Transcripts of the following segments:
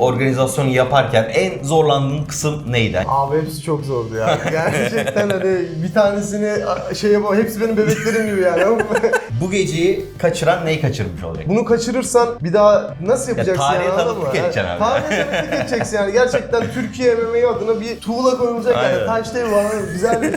Organizasyonu yaparken en zorlandığın kısım neydi? Abi hepsi çok zordu ya. Gerçekten hani bir tanesini şey yapamam. Hepsi benim bebeklerim gibi yani. Bu geceyi kaçıran neyi kaçırmış olacak? Bunu kaçırırsan bir daha nasıl yapacaksın tarihe yani anladın tanıklık mı? edeceksin Yani abi. Tarihe tanıklık edeceksin yani. Gerçekten Türkiye MMA adına bir tuğla konulacak Aynen. yani. Taş değil var. Güzel bir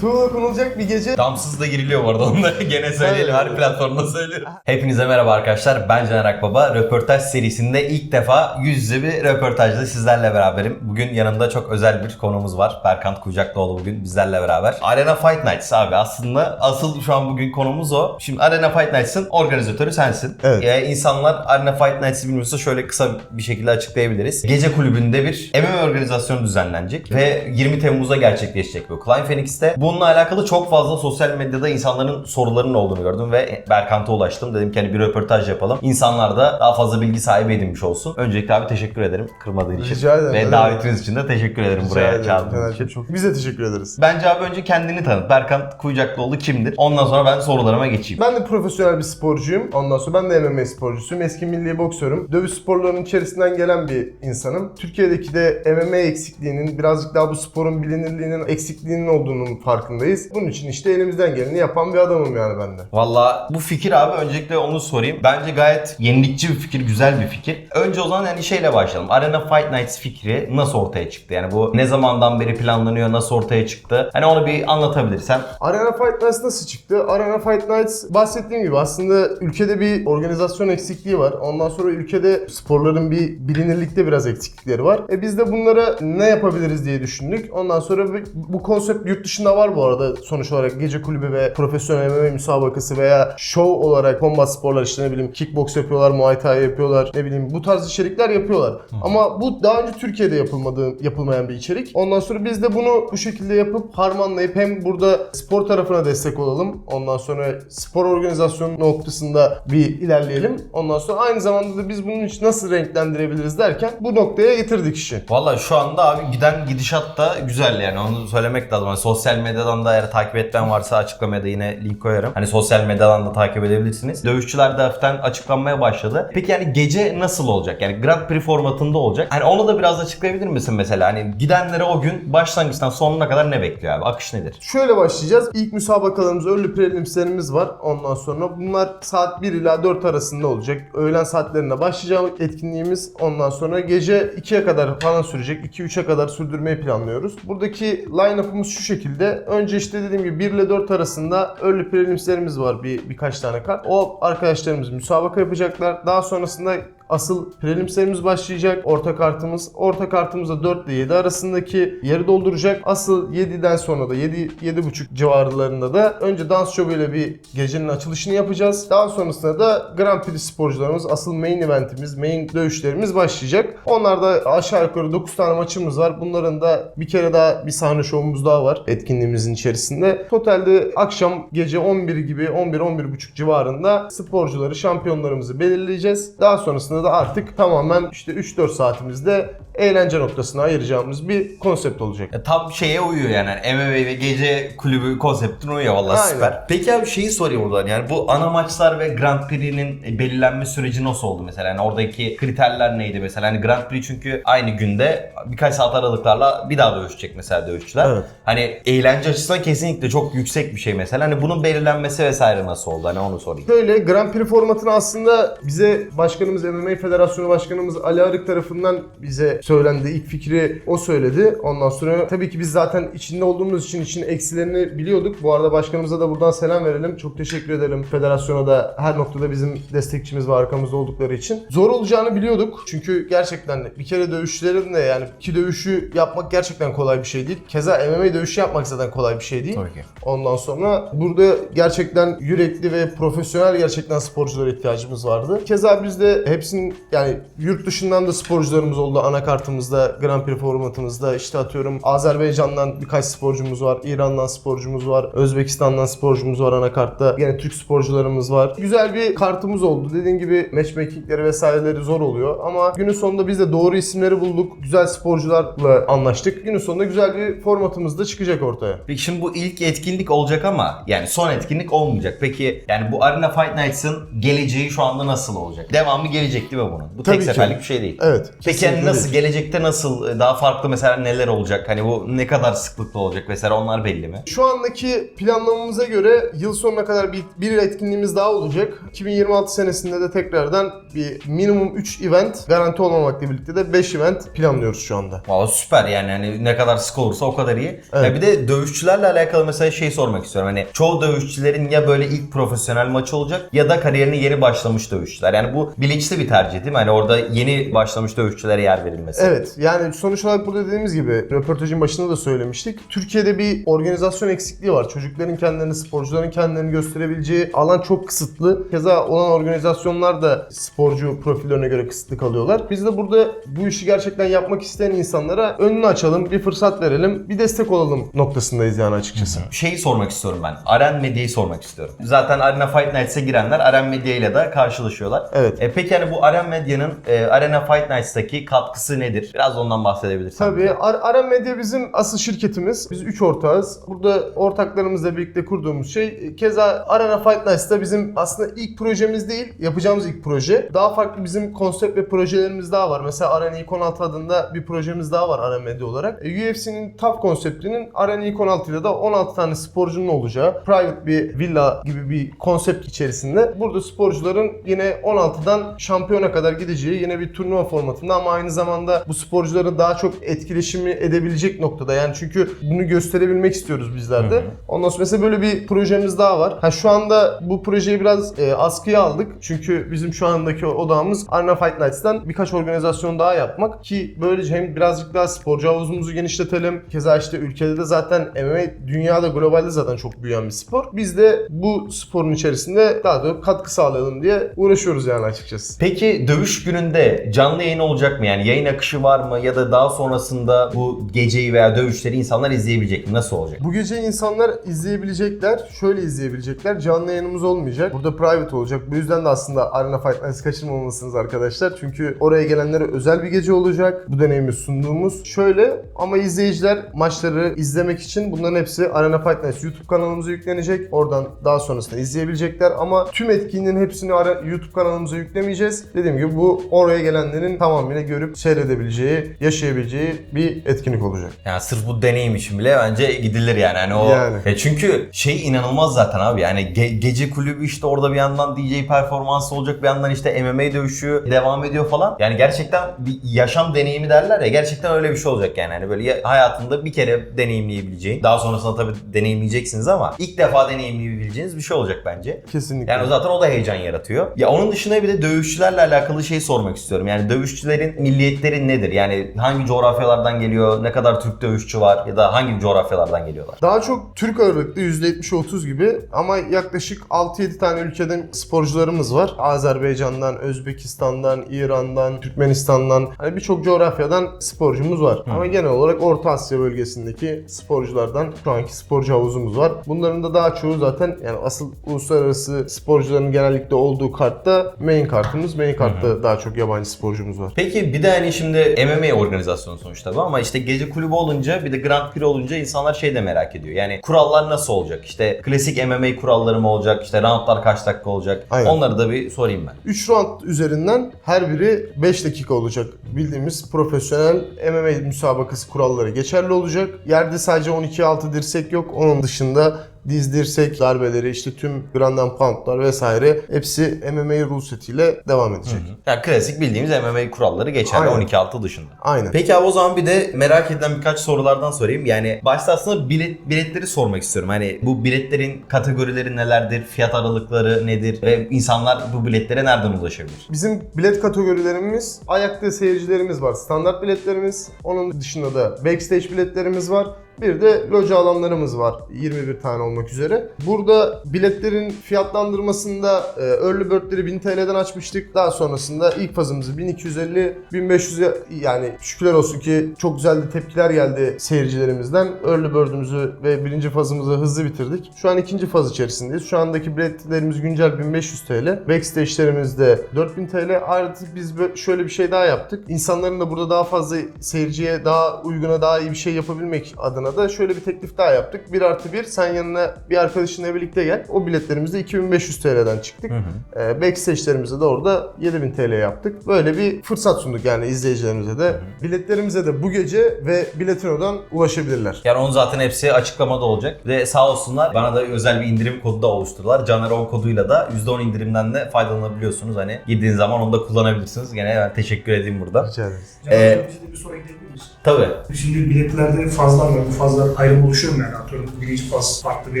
tuğla konulacak bir gece. Damsız da giriliyor bu arada onu da gene söyleyelim her platformda söylerim. Hepinize merhaba arkadaşlar ben Caner Akbaba. Röportaj serisinde ilk defa yüz yüze bir röportajda sizlerle beraberim. Bugün yanımda çok özel bir konumuz var. Berkant Kucaklıoğlu bugün bizlerle beraber. Arena Fight Nights abi aslında asıl şu an bugün konumuz o. Şimdi Arena Fight Nights'ın organizatörü sensin. Evet. Ee, insanlar Arena Fight Nights'ı bilmiyorsa şöyle kısa bir şekilde açıklayabiliriz. Gece kulübünde bir MMA organizasyonu düzenlenecek ve 20 Temmuz'da gerçekleşecek bu. Klein Phoenix'te. Bununla alakalı çok fazla sosyal medyada insanların sorularının olduğunu gördüm ve Berkant'a ulaştım. Dedim ki hani bir röportaj yapalım. İnsanlar da daha fazla bilgi sahibi edinmiş olsun. Öncelikle abi teşekkür ederim kırmadığın için. Rica ederim, Ve davetiniz için de teşekkür ederim Rica buraya çağırdığınız için. Çok... Biz de teşekkür ederiz. Bence abi önce kendini tanıt. Berkant Kuyucaklıoğlu kimdir? Ondan sonra ben sorularıma geçeyim. Ben de profesyonel bir sporcuyum. Ondan sonra ben de MMA sporcusuyum. Eski milli boksörüm. Dövüş sporlarının içerisinden gelen bir insanım. Türkiye'deki de MMA eksikliğinin, birazcık daha bu sporun bilinirliğinin eksikliğinin olduğunun farkındayız. Bunun için işte elimizden geleni yapan bir adamım yani ben de. Valla bu fikir abi öncelikle onu sorayım. Bence gayet yenilikçi bir fikir, güzel bir fikir. Önce o zaman yani şeyle başlayalım. Arena Fight Nights fikri nasıl ortaya çıktı? Yani bu ne zamandan beri planlanıyor, nasıl ortaya çıktı? Hani onu bir anlatabilirsen. Arena Fight Nights nasıl çıktı? Arena Fight Nights bahsettiğim gibi aslında ülkede bir organizasyon eksikliği var. Ondan sonra ülkede sporların bir bilinirlikte biraz eksiklikleri var. E biz de bunlara ne yapabiliriz diye düşündük. Ondan sonra bu- konsept yurt dışında var bu arada sonuç olarak gece kulübü ve profesyonel MMA müsabakası veya show olarak combat sporlar işte ne bileyim kickbox yapıyorlar, muay thai yapıyorlar, ne bileyim bu tarz içerikler yapıyorlar. Ama bu daha önce Türkiye'de yapılmadığı yapılmayan bir içerik. Ondan sonra biz de bunu bu şekilde yapıp harmanlayıp hem burada spor tarafına destek olalım. Ondan sonra spor organizasyonu noktasında bir ilerleyelim. Ondan sonra aynı zamanda da biz bunun için nasıl renklendirebiliriz derken bu noktaya getirdik işi. Valla şu anda abi giden gidişat da güzel yani onu söylemek lazım. Hani sosyal medyadan da eğer takip etmen varsa açıklamaya da yine link koyarım. Hani sosyal medyadan da takip edebilirsiniz. Dövüşçüler de hafiften açıklanmaya başladı. Peki yani gece nasıl olacak? Yani Grand Prix formatında olacak. Hani onu da biraz açıklayabilir misin mesela? Hani gidenlere o gün başlangıçtan sonuna kadar ne bekliyor abi? Akış nedir? Şöyle başlayacağız. İlk müsabakalarımız, early preliminarilerimiz var. Ondan sonra bunlar saat 1 ila 4 arasında olacak. Öğlen saatlerinde başlayacak etkinliğimiz. Ondan sonra gece 2'ye kadar falan sürecek. 2-3'e kadar sürdürmeyi planlıyoruz. Buradaki line-up'ımız şu şekilde. Önce işte dediğim gibi 1 ile 4 arasında early preliminarilerimiz var bir birkaç tane kart. O arkadaşlarımız müsabaka yapacaklar. Daha sonrasında Asıl prelimserimiz başlayacak. Orta kartımız. Orta kartımızda 4 ile 7 arasındaki yeri dolduracak. Asıl 7'den sonra da 7 7.5 civarlarında da önce dans şovuyla bir gecenin açılışını yapacağız. Daha sonrasında da Grand Prix sporcularımız asıl main eventimiz, main dövüşlerimiz başlayacak. Onlarda aşağı yukarı 9 tane maçımız var. Bunların da bir kere daha bir sahne şovumuz daha var etkinliğimizin içerisinde. Totalde akşam gece 11 gibi 11-11.30 civarında sporcuları, şampiyonlarımızı belirleyeceğiz. Daha sonrasında da artık tamamen işte 3-4 saatimizde eğlence noktasına ayıracağımız bir konsept olacak. Ya tam şeye uyuyor yani. yani MMA ve gece kulübü konseptine uyuyor vallahi Aynen. süper. Peki abi şeyi sorayım buradan yani bu ana maçlar ve Grand Prix'nin belirlenme süreci nasıl oldu mesela? Yani oradaki kriterler neydi mesela? Hani Grand Prix çünkü aynı günde birkaç saat aralıklarla bir daha dövüşecek mesela dövüşçüler. Evet. Hani eğlence açısından kesinlikle çok yüksek bir şey mesela. Hani bunun belirlenmesi vesaire nasıl oldu? Hani onu sorayım. Böyle Grand Prix formatını aslında bize başkanımız MMA Federasyonu Başkanımız Ali Arık tarafından bize söylendi. İlk fikri o söyledi. Ondan sonra tabii ki biz zaten içinde olduğumuz için için eksilerini biliyorduk. Bu arada başkanımıza da buradan selam verelim. Çok teşekkür ederim. Federasyona da her noktada bizim destekçimiz ve arkamızda oldukları için. Zor olacağını biliyorduk. Çünkü gerçekten bir kere dövüşlerin de yani iki dövüşü yapmak gerçekten kolay bir şey değil. Keza MMA dövüşü yapmak zaten kolay bir şey değil. Tabii ki. Ondan sonra burada gerçekten yürekli ve profesyonel gerçekten sporculara ihtiyacımız vardı. Keza biz de hepsinin yani yurt dışından da sporcularımız oldu anakartımızda, Grand Prix formatımızda. işte atıyorum Azerbaycan'dan birkaç sporcumuz var, İran'dan sporcumuz var, Özbekistan'dan sporcumuz var anakartta. Yine Türk sporcularımız var. Güzel bir kartımız oldu. Dediğim gibi matchmakingleri vesaireleri zor oluyor ama günün sonunda biz de doğru isimleri bulduk. Güzel sporcularla anlaştık. Günün sonunda güzel bir formatımız da çıkacak ortaya. Peki şimdi bu ilk etkinlik olacak ama yani son etkinlik olmayacak. Peki yani bu Arena Fight Nights'ın geleceği şu anda nasıl olacak? Devamı gelecek değil mi bunun? Bu Tabii tek ki. seferlik bir şey değil. Evet. Peki yani nasıl değil. Gelecekte nasıl e, daha farklı mesela neler olacak? Hani bu ne kadar sıklıkla olacak mesela onlar belli mi? Şu andaki planlamamıza göre yıl sonuna kadar bir, bir etkinliğimiz daha olacak. 2026 senesinde de tekrardan bir minimum 3 event garanti olmamakla birlikte de 5 event planlıyoruz şu anda. Valla süper yani hani ne kadar sık olursa o kadar iyi. Evet. Ya bir de dövüşçülerle alakalı mesela şey sormak istiyorum. Hani çoğu dövüşçülerin ya böyle ilk profesyonel maçı olacak ya da kariyerine yeni başlamış dövüşçüler. Yani bu bilinçli bir tercih değil mi? Hani orada yeni başlamış dövüşçülere yer verilmesi. Evet yani sonuç olarak burada dediğimiz gibi röportajın başında da söylemiştik. Türkiye'de bir organizasyon eksikliği var. Çocukların kendilerini, sporcuların kendilerini gösterebileceği alan çok kısıtlı. Keza olan organizasyonlar da sporcu profillerine göre kısıtlı kalıyorlar. Biz de burada bu işi gerçekten yapmak isteyen insanlara önünü açalım, bir fırsat verelim, bir destek olalım noktasındayız yani açıkçası. Şeyi sormak istiyorum ben. Aren Medya'yı sormak istiyorum. Zaten Arena Fight Nights'e girenler Aren Medya ile de karşılaşıyorlar. Evet. E peki hani bu Aren Medya'nın e, Arena Fight Nights'taki katkısı nedir? Biraz ondan bahsedebilirsin. Tabii. Ar- Aram Medya bizim asıl şirketimiz. Biz 3 ortağız. Burada ortaklarımızla birlikte kurduğumuz şey. Keza Arena Fight Nights'ta bizim aslında ilk projemiz değil, yapacağımız ilk proje. Daha farklı bizim konsept ve projelerimiz daha var. Mesela Arena Ilk 16 adında bir projemiz daha var Aram Medya olarak. E, UFC'nin TAF konseptinin Arena Ilk 16 ile de 16 tane sporcunun olacağı private bir villa gibi bir konsept içerisinde. Burada sporcuların yine 16'dan şampiyona kadar gideceği yine bir turnuva formatında ama aynı zamanda bu sporcuların daha çok etkileşimi edebilecek noktada. Yani çünkü bunu gösterebilmek istiyoruz bizler de. Ondan sonra mesela böyle bir projemiz daha var. Ha şu anda bu projeyi biraz e, askıya aldık. Çünkü bizim şu andaki odağımız Arena Fight Nights'tan birkaç organizasyon daha yapmak ki böylece hem birazcık daha sporcu havuzumuzu genişletelim. Keza işte ülkede de zaten MMA dünyada globalde zaten çok büyüyen bir spor. Biz de bu sporun içerisinde daha da katkı sağlayalım diye uğraşıyoruz yani açıkçası. Peki dövüş gününde canlı yayın olacak mı? Yani yayın akışı var mı? Ya da daha sonrasında bu geceyi veya dövüşleri insanlar izleyebilecek mi? Nasıl olacak? Bu gece insanlar izleyebilecekler. Şöyle izleyebilecekler. Canlı yayınımız olmayacak. Burada private olacak. Bu yüzden de aslında Arena Fight Nights kaçırmamalısınız arkadaşlar. Çünkü oraya gelenlere özel bir gece olacak. Bu deneyimi sunduğumuz. Şöyle ama izleyiciler maçları izlemek için bunların hepsi Arena Fight Nights YouTube kanalımıza yüklenecek. Oradan daha sonrasında izleyebilecekler ama tüm etkinliğin hepsini YouTube kanalımıza yüklemeyeceğiz. Dediğim gibi bu oraya gelenlerin tamamıyla görüp seyredebileceği, yaşayabileceği bir etkinlik olacak. Yani sırf bu deneyim için bile bence gidilir yani. Hani o Yani. Ya çünkü şey inanılmaz zaten abi. Yani ge- gece kulübü işte orada bir yandan DJ performansı olacak, bir yandan işte MMA dövüşü devam ediyor falan. Yani gerçekten bir yaşam deneyimi derler ya. Gerçekten öyle bir şey olacak yani. Hani böyle ya- hayatında bir kere deneyimleyebileceğin. Daha sonrasında tabii deneyimleyeceksiniz ama ilk defa deneyimleyebileceğiniz bir şey olacak bence. Kesinlikle. Yani zaten o da heyecan yaratıyor. Ya onun dışında bir de dövüşçülerle alakalı şey sormak istiyorum. Yani dövüşçülerin milliyetleri nedir? Yani hangi coğrafyalardan geliyor? Ne kadar Türk dövüşçü var? Ya da hangi coğrafyalardan geliyorlar? Daha çok Türk ağırlıklı %70-30 gibi ama yaklaşık 6-7 tane ülkeden sporcularımız var. Azerbaycan'dan, Özbekistan'dan, İran'dan, Türkmenistan'dan hani birçok coğrafyadan sporcumuz var. Ama genel olarak Orta Asya bölgesindeki sporculardan şu anki sporcu havuzumuz var. Bunların da daha çoğu zaten yani asıl uluslararası sporcuların genellikle olduğu kartta main kartımız. Main kartta daha çok yabancı sporcumuz var. Peki bir de hani şimdi MMA organizasyonu sonuçta bu ama işte gece kulübü olunca bir de Grand Prix olunca insanlar şey de merak ediyor. Yani kurallar nasıl olacak? İşte klasik MMA kuralları mı olacak? İşte roundlar kaç dakika olacak? Aynen. Onları da bir sorayım ben. 3 round üzerinden her biri 5 dakika olacak. Bildiğimiz profesyonel MMA müsabakası kuralları geçerli olacak. Yerde sadece 12-6 dirsek yok. Onun dışında diz dirsek darbeleri işte tüm Grand and Pound'lar vesaire hepsi MMA rule setiyle devam edecek. Yani klasik bildiğimiz MMA kuralları geçerli Aynen. 12-6 dışında. Aynen. Peki abi o zaman bir de merak edilen birkaç sorulardan sorayım. Yani başta aslında bilet, biletleri sormak istiyorum. Hani bu biletlerin kategorileri nelerdir? Fiyat aralıkları nedir? Ve insanlar bu biletlere nereden ulaşabilir? Bizim bilet kategorilerimiz ayakta seyircilerimiz var. Standart biletlerimiz. Onun dışında da backstage biletlerimiz var. Bir de loca alanlarımız var 21 tane olmak üzere. Burada biletlerin fiyatlandırmasında e, early bird'leri 1000 TL'den açmıştık. Daha sonrasında ilk fazımızı 1250 1500 'e- yani şükürler olsun ki çok güzel de tepkiler geldi seyircilerimizden. Early bird'ümüzü ve birinci fazımızı hızlı bitirdik. Şu an ikinci faz içerisindeyiz. Şu andaki biletlerimiz güncel 1500 TL. Backstage'lerimiz de 4000 TL. Artık biz şöyle bir şey daha yaptık. İnsanların da burada daha fazla seyirciye daha uyguna daha iyi bir şey yapabilmek adına adına da şöyle bir teklif daha yaptık. 1 artı 1 sen yanına bir arkadaşınla birlikte gel. O biletlerimizde 2500 TL'den çıktık. Ee, backstage'lerimizi de orada 7000 TL yaptık. Böyle bir fırsat sunduk yani izleyicilerimize de. Biletlerimize de bu gece ve Biletino'dan ulaşabilirler. Yani onun zaten hepsi açıklamada olacak. Ve sağ olsunlar bana da özel bir indirim kodu da oluşturdular. Caner 10 koduyla da %10 indirimden de faydalanabiliyorsunuz. Hani girdiğiniz zaman onu da kullanabilirsiniz. Gene ben teşekkür edeyim burada. Rica ederiz. Caner Ee, de bir soru ekleyebilir miyiz? Tabii. Şimdi biletlerde fazlar var. Bu fazlar ayrım oluşuyor mu yani? Atıyorum birinci faz farklı bir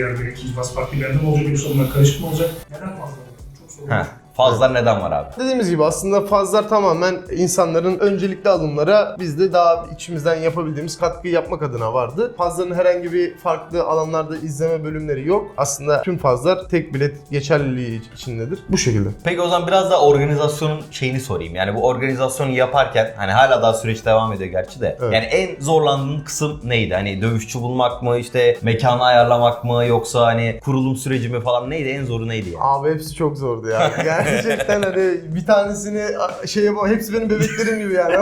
yerde, ikinci faz farklı bir yerde mi olacak yoksa bunlar karışık mı olacak? Neden fazla? Çok soru. Fazlar neden var abi? Dediğimiz gibi aslında fazlar tamamen insanların öncelikli alımlara biz de daha içimizden yapabildiğimiz katkıyı yapmak adına vardı. Fazların herhangi bir farklı alanlarda izleme bölümleri yok. Aslında tüm fazlar tek bilet geçerliliği içindedir. Bu şekilde. Peki o zaman biraz da organizasyonun şeyini sorayım. Yani bu organizasyonu yaparken hani hala daha süreç devam ediyor gerçi de. Evet. Yani en zorlandığın kısım neydi? Hani dövüşçü bulmak mı, işte mekanı ayarlamak mı yoksa hani kurulum süreci mi falan neydi? En zoru neydi yani? Abi hepsi çok zordu ya. Gerçekten hani bir tanesini şey yapamam. Hepsi benim bebeklerim gibi yani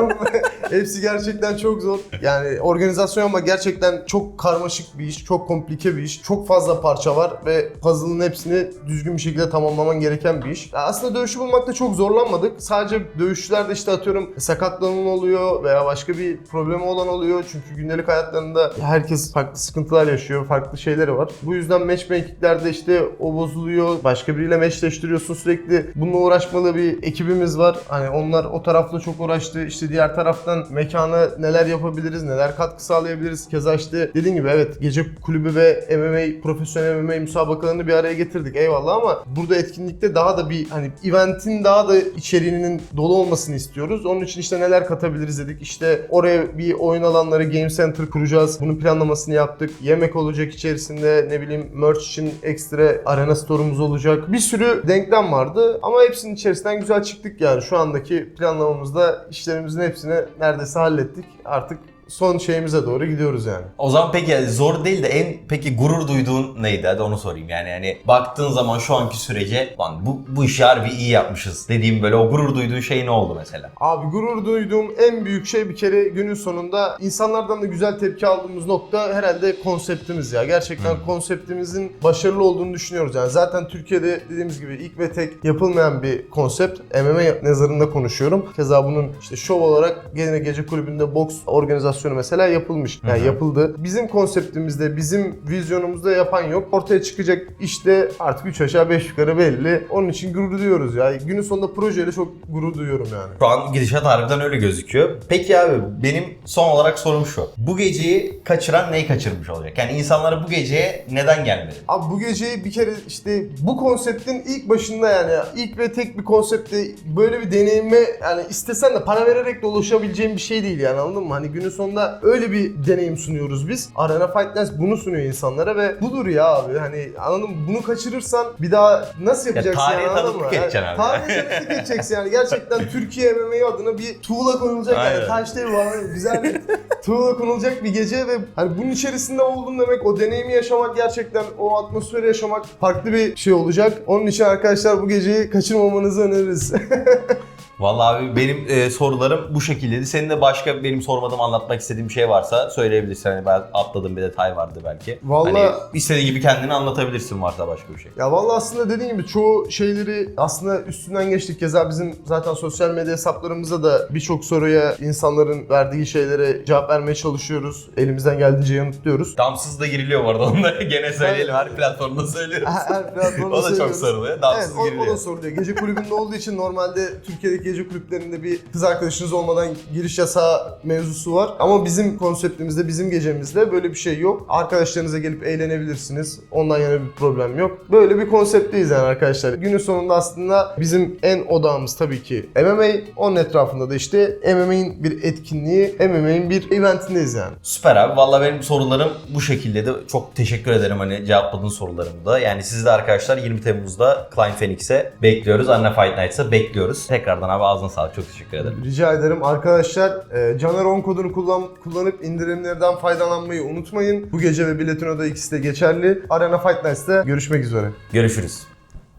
hepsi gerçekten çok zor. Yani organizasyon ama gerçekten çok karmaşık bir iş, çok komplike bir iş. Çok fazla parça var ve puzzle'ın hepsini düzgün bir şekilde tamamlaman gereken bir iş. Aslında dövüşü bulmakta çok zorlanmadık. Sadece dövüşçülerde işte atıyorum sakatlanan oluyor veya başka bir problemi olan oluyor. Çünkü gündelik hayatlarında herkes farklı sıkıntılar yaşıyor, farklı şeyleri var. Bu yüzden matchmakinglerde işte o bozuluyor, başka biriyle matchleştiriyorsun sürekli. Bununla uğraşmalı bir ekibimiz var. Hani onlar o tarafta çok uğraştı. İşte diğer taraftan mekana neler yapabiliriz, neler katkı sağlayabiliriz. Keza işte dediğim gibi evet gece kulübü ve MMA, profesyonel MMA müsabakalarını bir araya getirdik eyvallah ama burada etkinlikte daha da bir hani eventin daha da içeriğinin dolu olmasını istiyoruz. Onun için işte neler katabiliriz dedik. İşte oraya bir oyun alanları, game center kuracağız. Bunun planlamasını yaptık. Yemek olacak içerisinde ne bileyim merch için ekstra arena store'umuz olacak. Bir sürü denklem vardı ama hepsinin içerisinden güzel çıktık yani. Şu andaki planlamamızda işlerimizin hepsini neredeyse hallettik. Artık son şeyimize doğru gidiyoruz yani. O zaman peki zor değil de en peki gurur duyduğun neydi? Hadi onu sorayım. Yani hani baktığın zaman şu anki sürece lan bu, bu işi harbi iyi yapmışız dediğim böyle o gurur duyduğun şey ne oldu mesela? Abi gurur duyduğum en büyük şey bir kere günün sonunda insanlardan da güzel tepki aldığımız nokta herhalde konseptimiz ya. Gerçekten konseptimizin başarılı olduğunu düşünüyoruz. Yani zaten Türkiye'de dediğimiz gibi ilk ve tek yapılmayan bir konsept. MMA nazarında konuşuyorum. Keza bunun işte şov olarak gene gece kulübünde boks organizasyonu mesela yapılmış. Yani yapıldı. Bizim konseptimizde, bizim vizyonumuzda yapan yok. Ortaya çıkacak işte artık 3 aşağı 5 yukarı belli. Onun için gurur duyuyoruz ya. Günün sonunda projeyle çok gurur duyuyorum yani. Şu an gidişat harbiden öyle gözüküyor. Peki abi benim son olarak sorum şu. Bu geceyi kaçıran neyi kaçırmış olacak? Yani insanlara bu geceye neden gelmedi? Abi bu geceyi bir kere işte bu konseptin ilk başında yani ilk ve tek bir konsepte böyle bir deneyime yani istesen de para vererek de ulaşabileceğin bir şey değil yani anladın mı? Hani günün sonunda öyle bir deneyim sunuyoruz biz. Arena Fight Dance bunu sunuyor insanlara ve budur ya abi hani anladın mı? Bunu kaçırırsan bir daha nasıl yapacaksın tarihe yani anladın mı? Yani abi. Tarihe tanıklık edeceksin yani gerçekten Türkiye MMA adına bir tuğla konulacak yani Aynen. taş değil abi. güzel bir tuğla konulacak bir gece ve hani bunun içerisinde oldum demek o deneyimi yaşamak gerçekten o atmosferi yaşamak farklı bir şey olacak. Onun için arkadaşlar bu geceyi kaçırmamanızı öneririz. Vallahi abi benim e, sorularım bu şekildeydi. Senin de başka benim sormadığım anlatmak istediğim bir şey varsa söyleyebilirsin. Hani ben atladığım bir detay vardı belki. Vallahi- Hani istediğin gibi kendini anlatabilirsin varsa başka bir şey. Ya vallahi aslında dediğim gibi çoğu şeyleri aslında üstünden geçtik. Keza bizim zaten sosyal medya hesaplarımıza da birçok soruya insanların verdiği şeylere cevap vermeye çalışıyoruz. Elimizden geldiğince yanıtlıyoruz. Damsız da giriliyor bu arada onu da gene söyleyelim. Her platformda söylüyoruz. Her- her platformda o da çok söylüyoruz. Evet Damsız o, o giriliyor. da soruluyor. Gece kulübünde olduğu için normalde Türkiye'deki gece kulüplerinde bir kız arkadaşınız olmadan giriş yasağı mevzusu var. Ama bizim konseptimizde, bizim gecemizde böyle bir şey yok. Arkadaşlarınıza gelip eğlenebilirsiniz. Ondan yana bir problem yok. Böyle bir konseptteyiz yani arkadaşlar. Günün sonunda aslında bizim en odağımız tabii ki MMA. Onun etrafında da işte MMA'in bir etkinliği, MMA'in bir eventindeyiz yani. Süper abi. Valla benim sorularım bu şekilde de çok teşekkür ederim hani cevapladığın sorularımı da. Yani siz de arkadaşlar 20 Temmuz'da Klein Phoenix'e bekliyoruz. Anne Fight Nights'a bekliyoruz. Tekrardan abi ağzına sağlık. Çok teşekkür ederim. Rica ederim. Arkadaşlar e, Caner 10 kodunu kullan, kullanıp indirimlerden faydalanmayı unutmayın. Bu gece ve Biletino'da ikisi de geçerli. Arena Fight Night'ta görüşmek üzere. Görüşürüz.